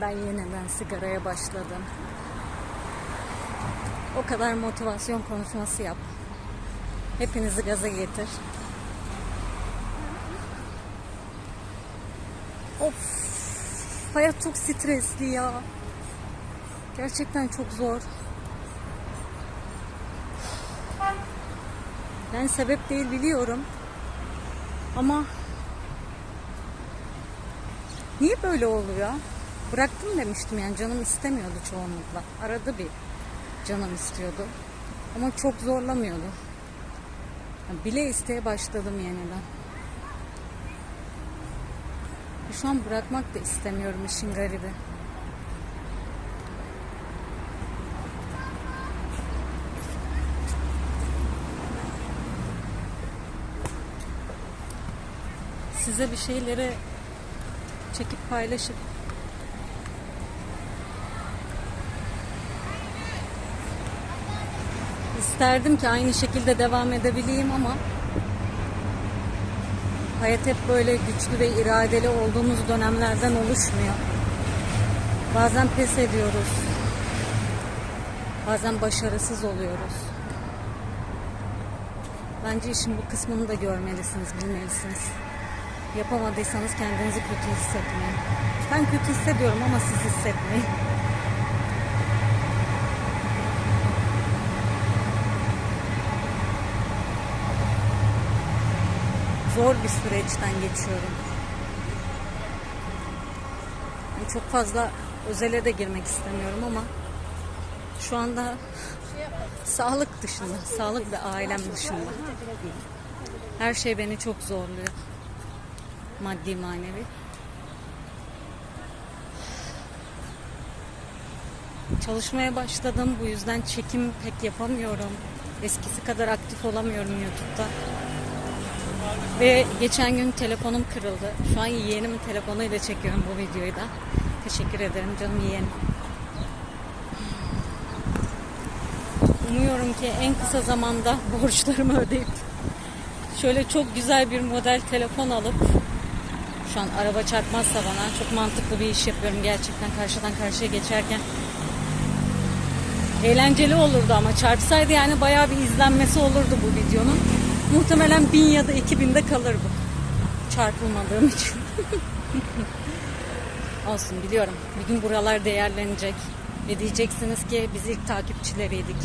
ben yeniden sigaraya başladım. O kadar motivasyon konuşması yap. Hepinizi gaza getir. Of, hayat çok stresli ya. Gerçekten çok zor. Yani sebep değil biliyorum. Ama niye böyle oluyor? Bıraktım demiştim yani canım istemiyordu çoğunlukla. Arada bir canım istiyordu. Ama çok zorlamıyordu. Yani bile isteye başladım yeniden. Şu an bırakmak da istemiyorum işin garibi. Size bir şeyleri çekip paylaşıp isterdim ki aynı şekilde devam edebileyim ama hayat hep böyle güçlü ve iradeli olduğumuz dönemlerden oluşmuyor. Bazen pes ediyoruz. Bazen başarısız oluyoruz. Bence işin bu kısmını da görmelisiniz, bilmelisiniz. Yapamadıysanız kendinizi kötü hissetmeyin. Ben kötü hissediyorum ama siz hissetmeyin. Zor bir süreçten geçiyorum. Yani çok fazla özele de girmek istemiyorum ama şu anda sağlık dışında, sağlık ve ailem dışında. Her şey beni çok zorluyor. Maddi manevi. Çalışmaya başladım. Bu yüzden çekim pek yapamıyorum. Eskisi kadar aktif olamıyorum YouTube'da. Ve geçen gün telefonum kırıldı. Şu an yeğenimin telefonuyla çekiyorum bu videoyu da. Teşekkür ederim canım yeğenim. Umuyorum ki en kısa zamanda borçlarımı ödeyip şöyle çok güzel bir model telefon alıp şu an araba çarpmazsa bana çok mantıklı bir iş yapıyorum gerçekten karşıdan karşıya geçerken eğlenceli olurdu ama çarpsaydı yani bayağı bir izlenmesi olurdu bu videonun. Muhtemelen bin ya da iki binde kalır bu. Çarpılmadığım için. Olsun biliyorum. Bir gün buralar değerlenecek. Ve diyeceksiniz ki biz ilk takipçileriydik.